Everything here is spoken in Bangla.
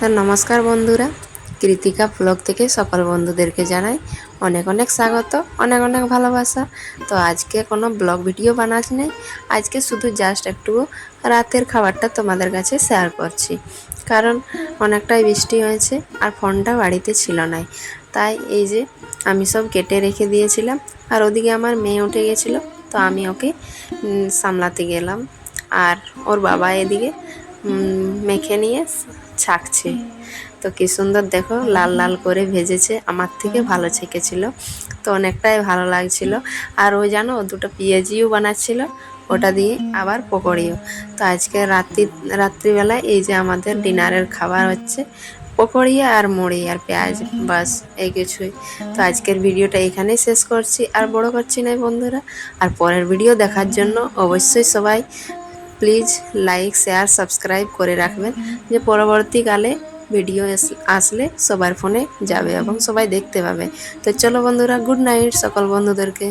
তো নমস্কার বন্ধুরা, কৃতিকা ব্লগ থেকে সকল বন্ধুদেরকে জানাই অনেক অনেক স্বাগত, অনেক অনেক ভালোবাসা। তো আজকে কোনো ব্লগ ভিডিও বানাচ্ছি নেই, আজকে শুধু জাস্ট একটু রাতের খাবারটা তোমাদের কাছে শেয়ার করছি। কারণ অনেকটাই বৃষ্টি হয়েছে আর ফোনটা বাড়িতে ছিল না তাই এই যে আমি সব কেটে রেখে দিয়েছিলাম, আর ওদিকে আমার মেয়ে উঠে গেছিল, তো আমি ওকে সামলাতে গেলাম। আর ওর বাবা এদিকে মেখে নিয়ে ছাকছে। তো কি সুন্দর দেখো, লাল লাল করে ভেজেছে, আমার থেকে ভালো ছেঁকেছিল। তো অনেকটাই ভালো লাগছিল। আর ওই জানো, দুটো পেঁয়াজিও বানাচ্ছিল, ওটা দিয়ে আবার পকোড়িও। তো আজকে রাত্রি, রাত্রিবেলায় এই যে আমাদের ডিনারের খাবার হচ্ছে, পকোড়ি আর মুড়ি আর পেঁয়াজ, বাস এই কিছুই। তো আজকের ভিডিওটা এখানেই শেষ করছি, আর বড় করছি না বন্ধুরা। আর পরের ভিডিও দেখার জন্য অবশ্যই সবাই প্লিজ লাইক, শেয়ার, সাবস্ক্রাইব করে রাখবেন যে পরবর্তীকালে ভিডিও আসলে সবার ফোনে যাবে এবং সবাই দেখতে পাবে। তো চলো বন্ধুরা, গুড নাইট সকল বন্ধুদেরকে।